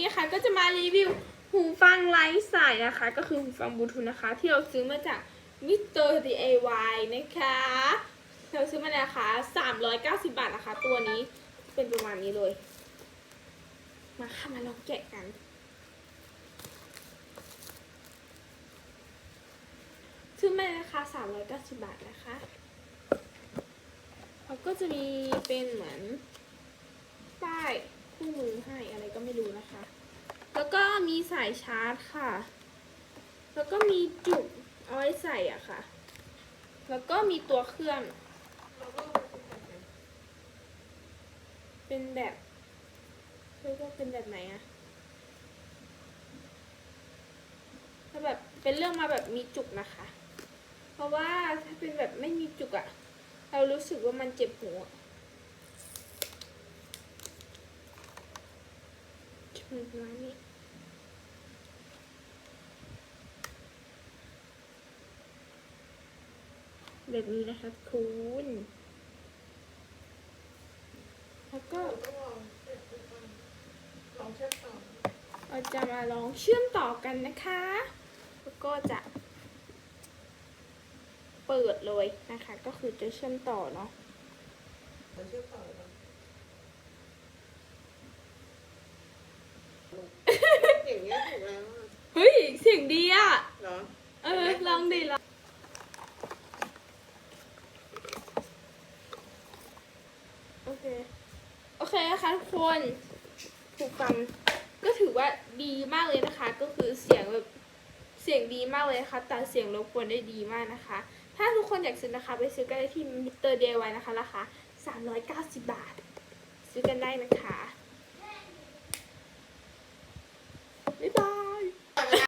นี้นะคะก็จะมารีวิวหูฟังไร้สายนะคะ ก็คือหูฟังบลูทูธนะคะ ที่เราซื้อมาจากมิสเตอร์ DIY นะคะเราซื้อมาในราคา390 บาทนะคะ ตัวนี้เป็นประมาณนี้เลย มาค่ะมาลองแกะกัน ซื้อมาในราคา390 บาทนะคะแล้วก็จะมีเป็นเหมือน ป้ายคู่มือให้อะไรก็ไม่รู้นะคะ แล้วก็มีสายชาร์จค่ะ แล้วก็มีจุกเอาไว้ใส่อะค่ะ แล้วก็มีตัวเครื่อง เป็นแบบเรียกว่าเป็นแบบไหนอะถ้าแบบเป็นเรื่องมาแบบมีจุกนะคะ เพราะว่าถ้าเป็นแบบไม่มีจุกอะเรารู้สึกว่ามันเจ็บหัวชุดร้านนี้ แบบนี้นะคะคุณแล้วก็ลองเชื่อมต่อเราจะมาลองเชื่อมต่อกันนะคะ แล้วก็จะ เปิดเลยนะคะ ก็คือจะเชื่อมต่อเนาะลองเชื่อมต่อก่อนอย่างเงี้ยถูกแล้วอะเฮ้ยเสียงดีอะเหรอ เออลองดิลอง อเค โอเคนะคะทุกคนถูกฟังก็ถือว่าดีมากเลยนะคะ ก็คือเสียงแบบเสียงดีมากเลยนะคะตัดเสียงรบกวนได้ดีมากนะคะ ถ้าทุกคนอยากซื้อนะคะ ไปซื้อกันได้ที่มิสเตอร์เดย์ไว้นะคะราคา390 บาท ซื้อกันได้นะคะ